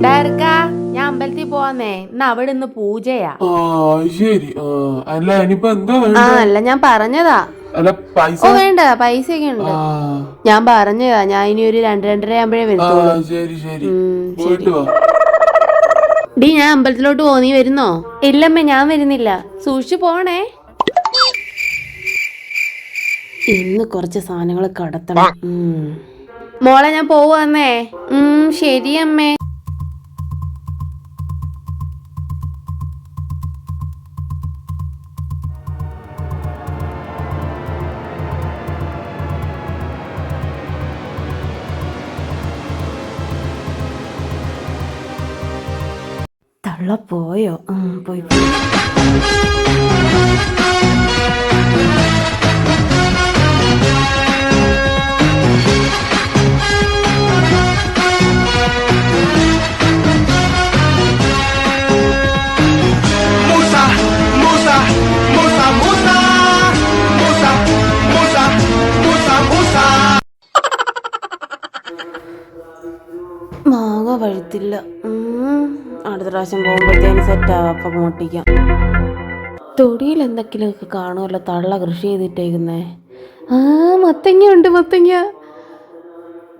ഡയർക്ക ഞാൻ അമ്പലത്തിൽ പോവാന്നേ. ഇന്ന് അവിടെ ഇന്ന് പൂജയാ. ആ ശരി. ആ അല്ല ഇനിയിപ്പോ എന്താ ആ വേണ്ട അല്ല ഞാൻ പറഞ്ഞതാ. അല്ല പൈസ ഓ വേണ്ട പൈസ ഒക്കെ ഉണ്ട്. ആ. ഞാൻ പറഞ്ഞതാ. ഞാൻ ഇനി ഒരു രണ്ട് രണ്ടര ആകുമ്പോഴേ ആ വരത്തുള്ളൂ. ശരി ശരി. ഉം, പോയിട്ട് വാ. ഡി ഞാൻ അമ്പലത്തിലോട്ട് പോ നീ വരുന്നോ? ഇല്ലമ്മ ഞാൻ വരുന്നില്ല. സൂക്ഷിച്ചു പോണേ. ഇന്ന് കുറച്ച് സാധനങ്ങൾ കടത്തണം. ഉം. മോളെ ഞാൻ പോവാന്നേ. ഉം ശരി Musa, Musa, Musa. മാങ്ങ പഴുത്തില്ല അടുത്ത പ്രാവശ്യം പോകുമ്പോഴത്തേന് സെറ്റാവാം അപ്പം മോട്ടിക്കാം തൊടിയിൽ എന്തെങ്കിലുമൊക്കെ കാണുമല്ലോ? തള്ള കൃഷി ചെയ്തിട്ടേക്കുന്നേ. ആ മത്തങ്ങ ഉണ്ട് മത്തങ്ങ.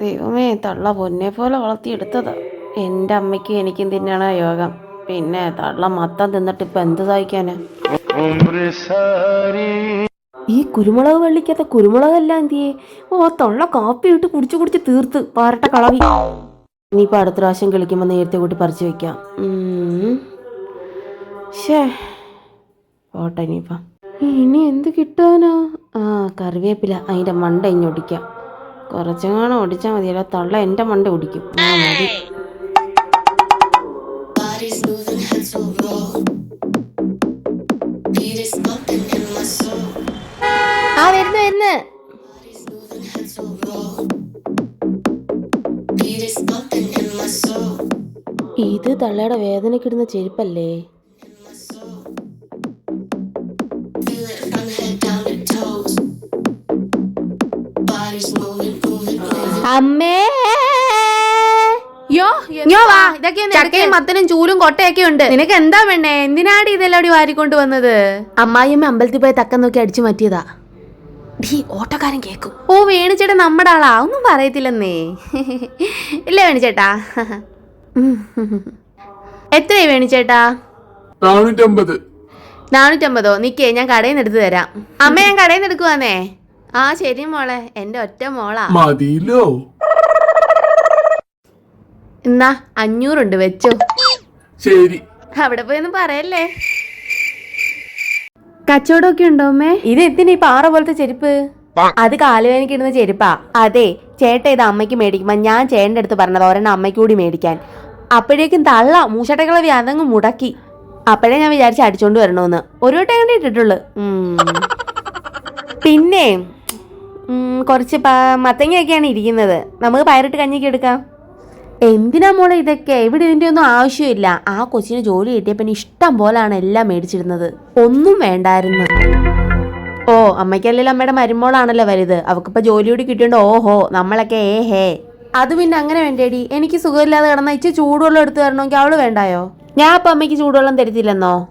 ദൈവമേ തള്ള പൊന്നെ പോലെ വളർത്തിയെടുത്തതാ. എന്റെ അമ്മയ്ക്കും എനിക്കും തിന്നണ യോഗം. പിന്നെ തള്ള മത്തം തിന്നിട്ട് ഇപ്പം എന്ത് സഹിക്കാനാ? ഈ കുരുമുളക് വള്ളിക്കകത്ത കുരുമുളകെല്ലാം എന്തിയേ? ഓ തള്ള കാപ്പി ഇട്ട് കുടിച്ച് കുടിച്ച് തീർത്ത്. പാരട്ട കളവി. ഇനിയിപ്പോൾ അടുത്ത പ്രാവശ്യം കളിക്കുമ്പോൾ നേരത്തെ കൂട്ടി പറിച്ചു വയ്ക്കാം ഷേ പോട്ടെ ഇനിയിപ്പം. ഇനി എന്ത് കിട്ടാനോ? ആ കറിവേപ്പില. അതിന്റെ മണ്ട ഇനി ഒടിക്കാം. കുറച്ചെങ്ങാനും ഒടിച്ചാൽ മതി അല്ല തള്ള എന്റെ മണ്ട ഒടിക്കും. ആ മതി. ആ വരുന്നു വരുന്നു. ഇത് തള്ളയുടെ വേദനക്കിടുന്ന ചെരുപ്പല്ലേ. അമ്മേ! യോ യോ വാ. ഇതൊക്കെ ചക്കയും മത്തനും ചൂലും കൊട്ടയൊക്കെ ഉണ്ട്. നിനക്ക് എന്താ വേണ്ടേ എന്തിനാടി ഇതെല്ലാം വാരിക്കൊണ്ട് വന്നത്? അമ്മായിയമ്മ അമ്പലത്തിൽ പോയി തക്കം നോക്കി അടിച്ചു മാറ്റിയതാ. ഡീ ഓട്ടോക്കാരൻ കേക്കും. ഓ വേണിച്ചേട്ടാ നമ്മുടെ ആളാ. ഒന്നും പറയത്തില്ലെന്നേ. ഇല്ല വേണിച്ചേട്ടാ എത്രയായി വേണിച്ചേട്ടാ നാനൂറ്റമ്പത്. നാനൂറ്റമ്പതോ? നിക്കേ ഞാൻ കടയിൽ നിന്ന് എടുത്തു തരാം. അമ്മ ഞാൻ കടയിൽ നിന്ന് എടുക്കുവാന്നേ. ആ ശരി മോളെ. എന്റെ ഒറ്റ മോളാ. മതിയില്ലോ എന്നാ അഞ്ഞൂറുണ്ട് വെച്ചോ. ശരി. അവിടെ പോയി ഒന്നും പറയല്ലേ. കച്ചവടമൊക്കെ ഉണ്ടോ അമ്മേ? ഇത് എന്തിനാ ഈ പാറ പോലത്തെ ചെരുപ്പ്? അത് കാലുവേനക്കിടുന്ന ചെരുപ്പാ. അതെ ചേട്ട ഇത് അമ്മയ്ക്ക് മേടിക്കുമ്പോൾ ഞാൻ ചേട്ടന്റെ അടുത്ത് പറഞ്ഞത് ഒരെണ്ണം അമ്മയ്ക്ക് കൂടി മേടിക്കാൻ. അപ്പോഴേക്കും തള്ള മൂശട്ടകളെ അതങ്ങ് മുടക്കി. അപ്പോഴേ ഞാൻ വിചാരിച്ച് അടിച്ചോണ്ട് വരണമെന്ന് ഒരു വട്ടം കണ്ടേ ഇട്ടിട്ടുള്ളു. പിന്നെ കുറച്ച് മത്തങ്ങയൊക്കെയാണ് ഇരിക്കുന്നത്. നമുക്ക് പയറിട്ട് കഞ്ഞിക്ക് എടുക്കാം. എന്തിനാ മോളെ ഇതൊക്കെ? ഇവിടെ ഇതിന്റെ ഒന്നും ആവശ്യമില്ല. ആ കൊച്ചിന് ജോലി കിട്ടിയപ്പോൾ ഇഷ്ടം പോലാണ് എല്ലാം മേടിച്ചിരുന്നത്. ഒന്നും വേണ്ടായിരുന്നു. ഓ അമ്മയ്ക്കല്ലെങ്കിലും അമ്മയുടെ മരുമോളാണല്ലോ വലുത്. അവക്കിപ്പോ ജോലി കൂടി കിട്ടിയോണ്ട് ഓഹോ നമ്മളൊക്കെ ഏ ഹേ. അത് പിന്നെ അങ്ങനെ വേണ്ടേടി. എനിക്ക് സുഖമില്ലാതെ കിടന്ന ഇച്ചിരി ചൂടുവെള്ളം എടുത്തു തരണമെങ്കിൽ അവൾ വേണ്ടായോ? ഞാൻ അപ്പൊ അമ്മയ്ക്ക് ചൂടുവെള്ളം തരത്തില്ലെന്നോ.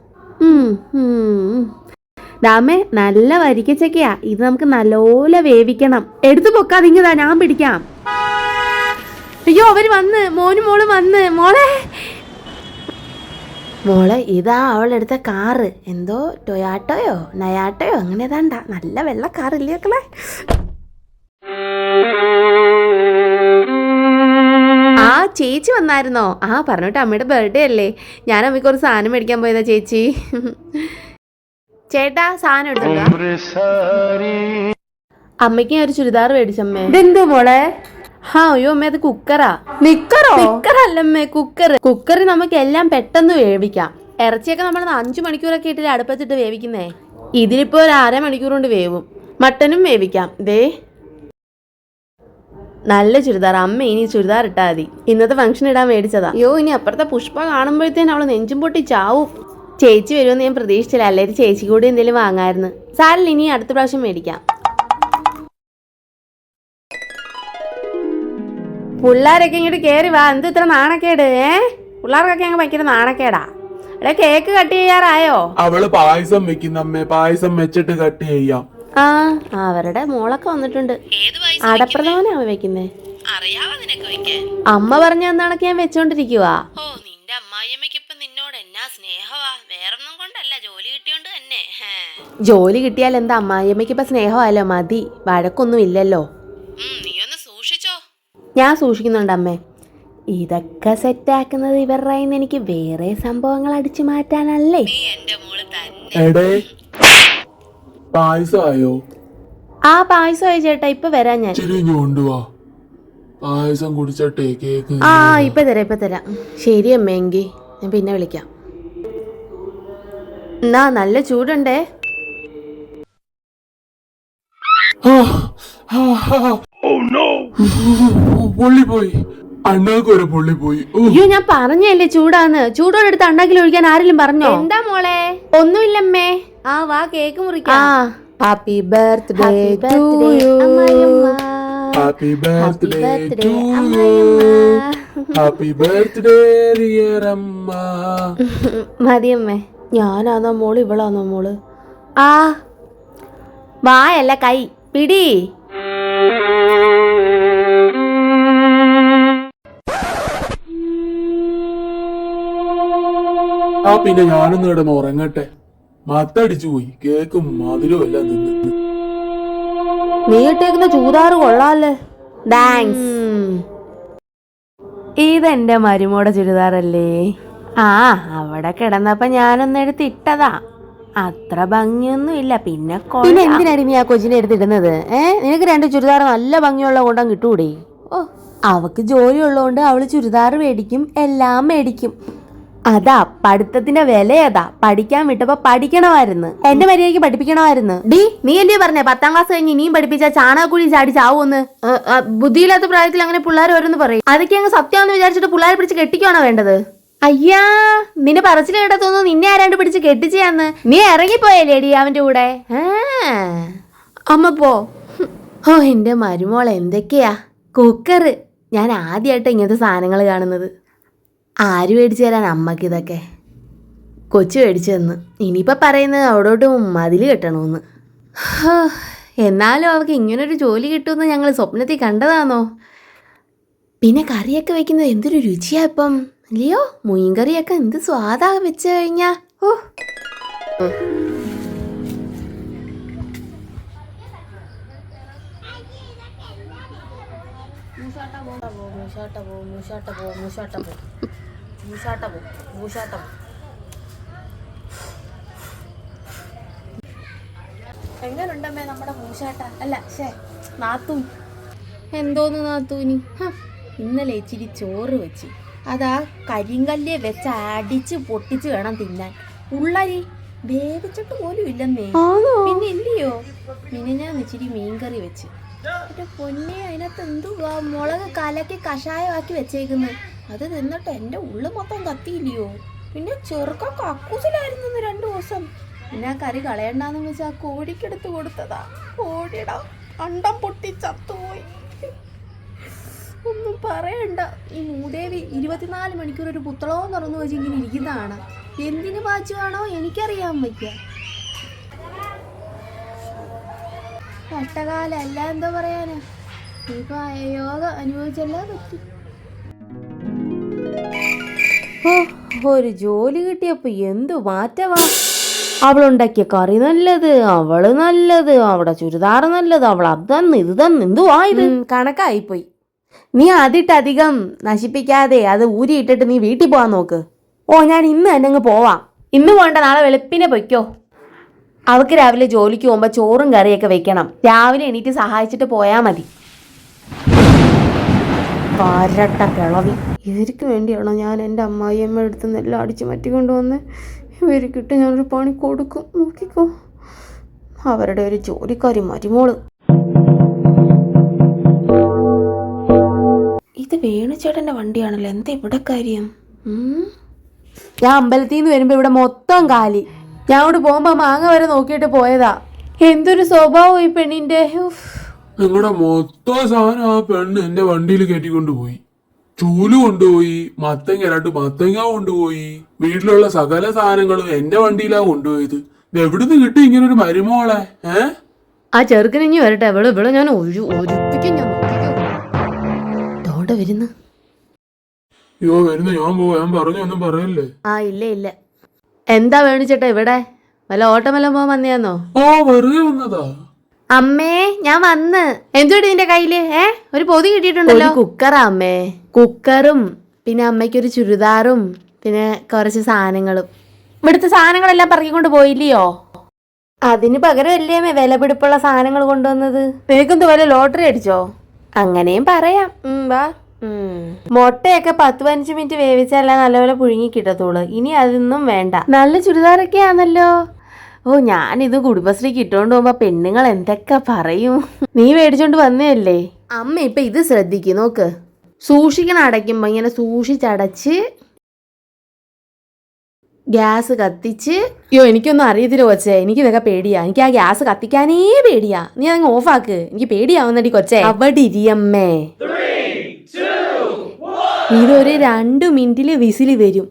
ദാമേ നല്ല വരിക്കച്ചക്കയാ. ഇത് നമുക്ക് നല്ലോലെ വേവിക്കണം. എടുത്തു പൊക്കാതിങ്ങതാ ഞാൻ പിടിക്കാം. അയ്യോ അവർ വന്ന്. മോനും മോളും വന്ന്. മോളെ. മോളെ ഇതാ അവളെടുത്ത കാറ്. എന്തോ ടൊയാട്ടോയോ നയാട്ടോയോ അങ്ങനെ ഏതാണ്ട. നല്ല വെള്ള കാറില്ലേ മക്കളെ? ആ ചേച്ചി വന്നായിരുന്നോ? ആ പറഞ്ഞിട്ട് അമ്മയുടെ ബർത്ത്ഡേ അല്ലേ? ഞാൻ അമ്മയ്ക്ക് ഒരു സാധനം മേടിക്കാൻ പോയതാ ചേച്ചി. ചേട്ടാ സാധനം എടുത്തോ അമ്മയ്ക്ക് ഞാൻ ഒരു ചുരിദാർ മേടിച്ചമ്മേ. ഇതെന്തോ മോളെ? ഹാ അയ്യോ അമ്മ അത് കുക്കറാ. നിക്കറോ നിക്കറല്ലമ്മേ കുക്കർ കുക്കറിൽ നമുക്ക് എല്ലാം പെട്ടെന്ന് വേവിക്കാം. ഇറച്ചിയൊക്കെ നമ്മൾ അഞ്ചു മണിക്കൂറൊക്കെ ഇട്ടിട്ട് അടുപ്പത്തിട്ട് വേവിക്കുന്നേ. ഇതിലിപ്പോ ഒരു അരമണിക്കൂർ കൊണ്ട് വേവും. മട്ടനും വേവിക്കാം. ദേ. നല്ല ചുരിദാർ അമ്മ ഇനി ചുരിദാർ ഇട്ടാ മതി. ഇന്നത്തെ ഫംഗ്ഷൻ ഇടാൻ മേടിച്ചതാ അയ്യോ ഇനി അപ്പുറത്തെ പുഷ്പ കാണുമ്പോഴത്തേനും അവൾ നെഞ്ചും പൊട്ടി ചാവും. ചേച്ചി വരുമെന്ന് ഞാൻ പ്രതീക്ഷിച്ചില്ല. അല്ലെങ്കിൽ ചേച്ചി കൂടി എന്തെങ്കിലും വാങ്ങായിരുന്നു. സാറിൽ ഇനി അടുത്ത പ്രാവശ്യം മേടിക്കാം. പിള്ളേരൊക്കെ ഇങ്ങോട്ട് കയറി വാ. എന്ത് ഇത്ര നാണക്കേട്? ഏ? പിള്ളേർക്കൊക്കെ അങ്ങ് ഭയങ്കര നാണക്കേടാ. എടാ കേക്ക് കട്ട് ചെയ്യാറായോ? അവൾ പായസം വെക്കുന്ന അമ്മേ പായസം വെച്ചിട്ട് കട്ട് ചെയ്യാം. ആ അവരുടെ മോളൊക്കെ വന്നിട്ടുണ്ട്. അടപ്രഥമനാണ് വെക്കുന്നേ? അറിയാവോ നിനക്ക് അമ്മ പറഞ്ഞ എന്നാണൊക്കെ ഞാൻ വെച്ചോണ്ടിരിക്കുവാ. ഓ നിന്റെ അമ്മായിയമ്മയ്ക്ക് ഇപ്പൊ നിന്നോട് എന്നാ സ്നേഹവാ? വേറൊന്നും കൊണ്ടല്ല ജോലി കിട്ടിയോണ്ട് തന്നെ. ജോലി കിട്ടിയാൽ എന്താ അമ്മായിയമ്മയ്ക്ക് ഇപ്പൊ സ്നേഹമല്ലോ മതി. വഴക്കൊന്നും ഇല്ലല്ലോ ഉം, നീ ഒന്ന് സൂക്ഷിച്ചോ ഞാൻ സൂക്ഷിക്കുന്നുണ്ട് അമ്മേ. ഇതൊക്കെ സെറ്റാക്കുന്നത് ഇവരുടെ കയ്യിൽ നിന്ന് എനിക്ക് വേറെ സംഭവങ്ങൾ അടിച്ചു മാറ്റാനല്ലേ? നീ എന്റെ മോൾ തന്നെ. എടേ പായസമായോ? ആ പായസമായി ചേട്ടാ ഇപ്പൊ വരാം ഞാൻ. ഇച്ചിരി ഇങ്ങ് കൊണ്ടുവാ പായസം കുടിച്ചേ കേക്ക് ആ ഇപ്പൊ തരാം ഇപ്പൊ തരാം. ശരി അമ്മ എങ്കി. ഞാൻ പിന്നെ വിളിക്കാം. എന്നാ നല്ല ചൂടുണ്ടേ? പൊള്ളിപ്പോയി. അണ്ണാക്കൊരു പൊള്ളിപ്പോയി. അയ്യോ ഞാൻ പറഞ്ഞല്ലേ ചൂടാന്ന്. ചൂടോടെ എടുത്ത് അണ്ണാക്കിൽ ഒഴിക്കാൻ ആരെങ്കിലും പറഞ്ഞോ? എന്താ മോളെ? ഒന്നുമില്ലമ്മേ. ആ വാ cake മുറിക്കാം. Happy birthday to you happy birthday to you happy birthday dear അമ്മ. മതിയമ്മേ. ഞാനാന്നോ മോൾ ഇവളാന്നോ മോൾ? ആ. വായല്ല കൈ. പിടി. ആ പിന്നെ ഞാനൊന്ന് കിടന്ന് ഉറങ്ങട്ടെ. മത്തടിച്ചു പോയി. കേക്കും മധുരവും എല്ലാം തിന്ന്. നീ ഇട്ടേക്കുന്ന ചൂതാറ് കൊള്ളാല്ലേ? താങ്ക്സ് ഇതെന്റെ മരുമോടെ ചുരിദാറല്ലേ? ആ അവിടെ കിടന്നപ്പോ ഞാനൊന്നെടുത്ത് ഇട്ടതാ. അത്ര ഭംഗിയൊന്നും ഇല്ല പിന്നെ പിന്നെ എന്തിനാടി നീ ആ കൊച്ചിനെ എടുത്തിടുന്നത്? ഏ? നിനക്ക് രണ്ട് ചുരിദാർ നല്ല ഭംഗിയുള്ള കൊണ്ടാ കിട്ടൂടെ? ഓ അവക്ക് ജോലി ഉള്ളതുകൊണ്ട് അവൾ ചുരിദാർ മേടിക്കും എല്ലാം മേടിക്കും. അതാ പഠിത്തത്തിന്റെ വില അതാ പഠിക്കാൻ വിട്ടപ്പോ പഠിക്കണമായിരുന്നു. എന്റെ മര്യാദയ്ക്ക് പഠിപ്പിക്കണമായിരുന്നു. ഡി നീ എന്തേ പറഞ്ഞേ? പത്താം ക്ലാസ് കഴിഞ്ഞ് ഇനിയും പഠിപ്പിച്ച ചാണകക്കുഴി ചാടി ചാവൂന്ന്? ബുദ്ധിയില്ലാത്ത പ്രായത്തിൽ അങ്ങനെ പിള്ളേർ ഓരോന്ന് പറയും. അതൊക്കെ അങ്ങ് സത്യമാണെന്ന് വിചാരിച്ചിട്ട് പിള്ളേരെ പിടിച്ച് കെട്ടിക്കുവാണോ വേണ്ടത്? അയ്യാ നിന്നെ പറച്ചിൽ കേട്ടതൊന്നു നിന്നെ ആരാണ്ട് പിടിച്ച് കെട്ടിച്ചാന്ന് നീ ഇറങ്ങിപ്പോയല്ലേടി അവന്റെ കൂടെ? അമ്മ പോ. ഓ എന്റെ മരുമോൾ എന്തൊക്കെയാ? കുക്കറ്. ഞാൻ ആദ്യമായിട്ട് ഇങ്ങനത്തെ സാധനങ്ങൾ കാണുന്നത്. ആര് മേടിച്ചു തരാൻ അമ്മയ്ക്ക് ഇതൊക്കെ? കൊച്ചു മേടിച്ചു തന്നു. ഇനിയിപ്പോൾ പറയുന്നത് അവിടോട്ട് മതിൽ കെട്ടണമെന്ന് എന്നാലും അവൾക്ക് ഇങ്ങനൊരു ജോലി കിട്ടുമെന്ന് ഞങ്ങൾ സ്വപ്നത്തിൽ കണ്ടതാണോ പിന്നെ കറിയൊക്കെ വയ്ക്കുന്നത് എന്തൊരു രുചിയാ ഇപ്പം. അല്ലയോ മുയിൻകറിയൊക്കെ കറിയൊക്കെ എന്ത് സ്വാദാ വെച്ച് കഴിഞ്ഞാ. ഓ എങ്ങനുണ്ടമ്മേ നമ്മുടെ മൂശാട്ട? അല്ല ഷേ നാത്തും എന്തോന്ന് നാത്തൂനി? ഇന്നലെ ഇച്ചിരി ചോറ് വെച്ച്. അതാ കരിങ്കല്ലേ വെച്ച് അടിച്ച് പൊട്ടിച്ച് വേണം തിന്നാൻ. ഉള്ളരി വേവിച്ചിട്ട് പോലും ഇല്ലെന്നേ. പിന്നെ ഇല്ലയോ? പിന്നെ ഞാൻ ഇച്ചിരി മീൻകറി വെച്ച്. എന്റെ പൊന്നെ അതിനകത്ത് എന്തുവാ മുളക് കലക്കി കഷായമാക്കി വെച്ചേക്കുന്നത് അത് നിന്നിട്ട് എന്റെ ഉള്ളു മൊത്തം കത്തിയില്ലയോ? പിന്നെ ചെറുക്ക കക്കൂസിലായിരുന്നു രണ്ടു ദിവസം. പിന്നെ ആ കറി കളയണ്ടെന്ന് വെച്ചാൽ ആ കോഴിക്കെടുത്ത് കൊടുത്തതാ. കോഴിയുടെ അണ്ടം പൊട്ടി ചത്തുപോയി പറയണ്ട. ഈ മൂദേവി ഇരുപത്തിനാല് മണിക്കൂർ ഒരു പുത്തളവും തുറന്നു വെച്ച് ഇങ്ങനെ ഇരിക്കുന്നതാണ്. എന്തിനു പാച്ചുവാണോ എനിക്കറിയാൻ വയ്യ. കഷ്ടകാലം അല്ല എന്താ പറയാനാ? ഇപ്പൊ യോഗ അനുഭവിച്ചല്ലേ പറ്റി. ഒരു ജോലി കിട്ടിയപ്പോ എന്ത് മാറ്റവാ? അവളുണ്ടാക്കിയ കറി നല്ലത് അവൾ നല്ലത് അവളുടെ ചുരിദാർ നല്ലത് അവൾ അത് തന്ന് ഇത് തന്ന് എന്തുവാ ഇത്? കണക്കായിപ്പോയി. നീ അതിട്ട് അധികം നശിപ്പിക്കാതെ അത് ഊരിയിട്ടിട്ട് നീ വീട്ടിൽ പോവാൻ നോക്ക്. ഓ ഞാൻ ഇന്ന് തന്നെ അങ്ങ് പോവാം. ഇന്ന് പോകണ്ട നാളെ വെളുപ്പിനെ പൊയ്ക്കോ. അവൾക്ക് രാവിലെ ജോലിക്ക് പോകുമ്പോൾ ചോറും കറിയൊക്കെ വെക്കണം. രാവിലെ എണീറ്റ് സഹായിച്ചിട്ട് പോയാൽ മതി. പാരട്ട കിളവി. ഇവർക്ക് വേണ്ടിയാണോ ഞാൻ എന്റെ അമ്മായിയമ്മ അടുത്ത് നിന്ന് അടിച്ച് അടിച്ചു മാറ്റിക്കൊണ്ട് വന്ന് ഇവർക്കിട്ട് ഞാനൊരു പണി കൊടുക്കും. നോക്കിക്കോ. അവരുടെ ഒരു ജോലിക്കാരി മരുമോൾ. ഇത് വേണുചേട്ടന്റെ വണ്ടിയാണല്ലോ. എന്താ ഇവിടെ കാര്യം? ഞാൻ അമ്പലത്തിൽ നിന്ന് വരുമ്പോൾ ഇവിടെ മൊത്തം കാലി. ഞാൻ അവിടെ പോകുമ്പോൾ മാങ്ങ വരെ നോക്കിയിട്ട് പോയതാ. എന്തൊരു സ്വഭാവം ഈ പെണ്ണിന്റെ. നിങ്ങളുടെ മൊത്തം സാധനം ആ പെണ്ണ് എന്റെ വണ്ടിയിൽ കയറ്റിക്കൊണ്ട് പോയി. ചൂൽ കൊണ്ടുപോയി മത്തങ്ങ രണ്ട് മത്തങ്ങ കൊണ്ടുപോയി. വീട്ടിലുള്ള സകല സാധനങ്ങളും എന്റെ വണ്ടിയിലാ കൊണ്ടുപോയത്. എവിടുന്ന് കിട്ടി ഇങ്ങനെ ഒരു മരുമോളെ? ഏ? ആ ചെറുക്കനിഞ്ഞി വരട്ടെ. എവിടെ ഇവിടെ ഞാൻ ഒരു ഒരുപ്പിക്കും ഞാൻ തോണ്ട വരുന്നു? അയ്യോ വരുന്നു. ഞാൻ പോവാ. ഞാൻ പറഞ്ഞു ഒന്നും പറയല്ലേ? ആ ഇല്ല ഇല്ല. എന്താ വേണിച്ചേട്ടാ ഇവിടെ? വല്ല ഓട്ടമെല്ലാം പോകാൻ വന്നയാന്നോ? ഓ വെറുതെ വന്നതാ. അമ്മേ ഞാൻ വന്ന്. എന്തുണ്ട് നിന്റെ കയ്യിൽ? ഏ? ഒരു പൊതി കിട്ടിയിട്ടുണ്ടല്ലോ. കുക്കറാ അമ്മേ. കുക്കറും പിന്നെ അമ്മയ്ക്ക് ഒരു ചുരിദാറും പിന്നെ കുറച്ച് സാധനങ്ങളും. ഇവിടുത്തെ സാധനങ്ങളെല്ലാം പറക്കിക്കൊണ്ട് പോയില്ലയോ? അതിന് പകരമല്ലേ അമ്മേ വില പിടിപ്പുള്ള സാധനങ്ങൾ കൊണ്ടുവന്നത്? നിനക്കെന്ത് വല്ല ലോട്ടറി അടിച്ചോ? അങ്ങനെയും പറയാം. ഉം, വാ. മുട്ടയൊക്കെ പത്ത് പതിനഞ്ച് മിനിറ്റ് വേവിച്ചാലേ നല്ലപോലെ പുഴുങ്ങി കിട്ടത്തുള്ളൂ. ഇനി അതൊന്നും വേണ്ട. നല്ല ചുരിദാറൊക്കെ ആണല്ലോ ഓ ഞാനിത് കുടുംബശ്രീക്ക് ഇട്ടോണ്ട് പോകുമ്പോ പെണ്ണുങ്ങൾ എന്തൊക്കെ പറയും? നീ മേടിച്ചോണ്ട് വന്നതല്ലേ? അമ്മ ഇപ്പൊ ഇത് ശ്രദ്ധിക്കും നോക്ക്. സൂക്ഷിക്കണം അടയ്ക്കുമ്പോ ഇങ്ങനെ സൂക്ഷിച്ചടച്ച് ഗ്യാസ് കത്തിച്ച് അയ്യോ എനിക്കൊന്നും അറിയത്തില്ല കൊച്ചേ. എനിക്ക് ഇതൊക്കെ പേടിയാ. എനിക്ക് ആ ഗ്യാസ് കത്തിക്കാനേ പേടിയാ. നീ അങ്ങ് ഓഫാക്ക്. എനിക്ക് പേടിയാവുന്നടി കൊച്ചേ. അവിടെ ഇരിയമ്മേ. ഇതൊരു രണ്ടു മിനിറ്റിൽ വിസിൽ വരും.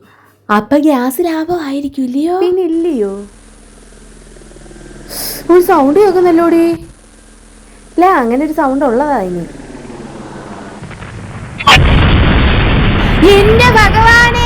അപ്പൊ ഗ്യാസ് ലാഭമായിരിക്കും ഇല്ലയോ പിന്നെ ഇല്ലയോ ഒരു സൗണ്ട് കേൾക്കുന്നല്ലോടി? അല്ല അങ്ങനെ ഒരു സൗണ്ട് ഉള്ളതാ ഇനി. എന്റെ ഭഗവാനെ!